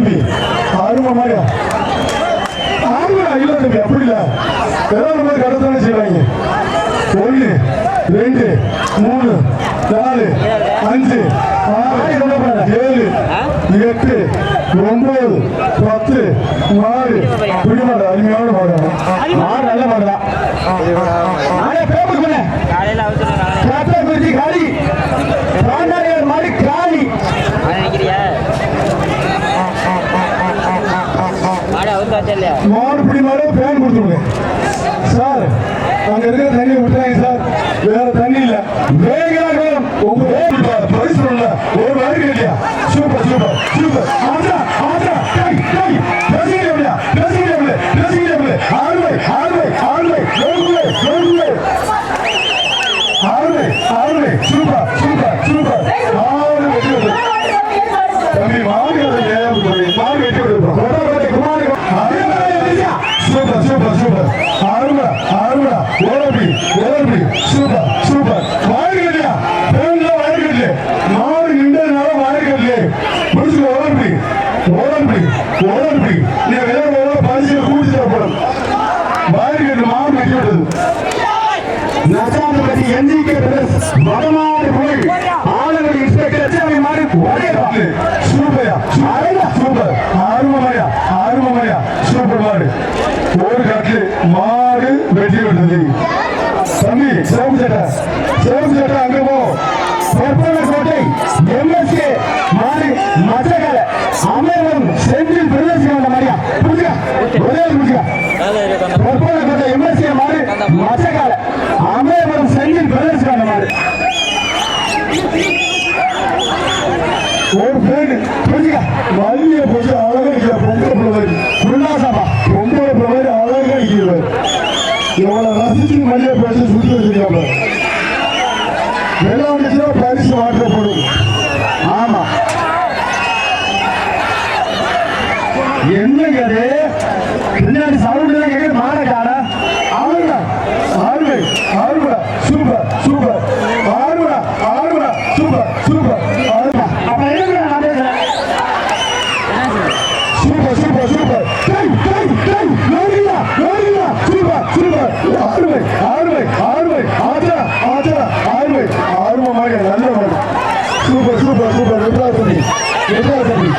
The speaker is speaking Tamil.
தம்பி அருமை மாதிரியா ஆறுமடா இல்ல தம்பி அப்படி இல்ல. ஏதாவது நம்ம கடத்தானே செய்வாங்க. ஒண்ணு ரெண்டு மூணு நாலு அஞ்சு ஆறு ஏழு எட்டு ஒன்பது பத்து மாறு இப்படி மாடு அருமையான மாடு மாடு நல்ல மாடு பிடி மாடு ஃபேன் கொடுத்துருங்க. சார் அங்க இருக்கிற தண்ணி விட்டுறாங்க சார். வேற தண்ணி இல்ல. வேகமாக உங்க வேக பரிசு ஒரு மாதிரி இல்லையா சூப்பர் சூப்பர் சூப்பர். ஆஜா ஆஜா டை டை பேசுகிறேன் இல்லையா பேசுகிறேன் இல்லை பேசுகிறேன் ஆறுவை ஆறுவை ஆறுவை ஆறுவை ஆறுவை சூப்பர் சூப்பர் சூப்பர். ஆறு தம்பி நசாந்தபதி என்ஜிகே பிரதர்ஸ் போய் ஆளுநர் இன்ஸ்பெக்டர் சேவை மாடு ஒரே பாட்டு. சூப்பரா அழகா சூப்பர். அருமமையா அருமமையா சூப்பர் மாடு ஒரு கட்டு மாடு வெற்றி விட்டது தம்பி சிவப்பு சட்டா. சிவப்பு சட்டா அங்க போ. ஒரு பேரு புரிஞ்சுக்க? வள்ளிய போட்டு அழகா இருக்கிற பொம்பளை பிள்ளை உல்லாசமா பொம்பளை பிள்ளை அழகா இருக்கிறவர் இவங்களை ரசிச்சு மல்லிய பேசி சுத்தி வச்சிருக்காங்க வெள்ளம் வந்துச்சுன்னா பரிசு மாற்றப்படும் ஆமா. என்னங்க அது? பின்னாடி சவுண்ட் தான் கேட்குது மாட காண ஆறுடா அருமை. ஆறுடா சூப்பர். சூப்பர். ஆறுவ மாதிரி நல்ல மாதிரி சூப்பர் சூப்பர் சூப்பர் வெட்ரா தம்பி தம்பி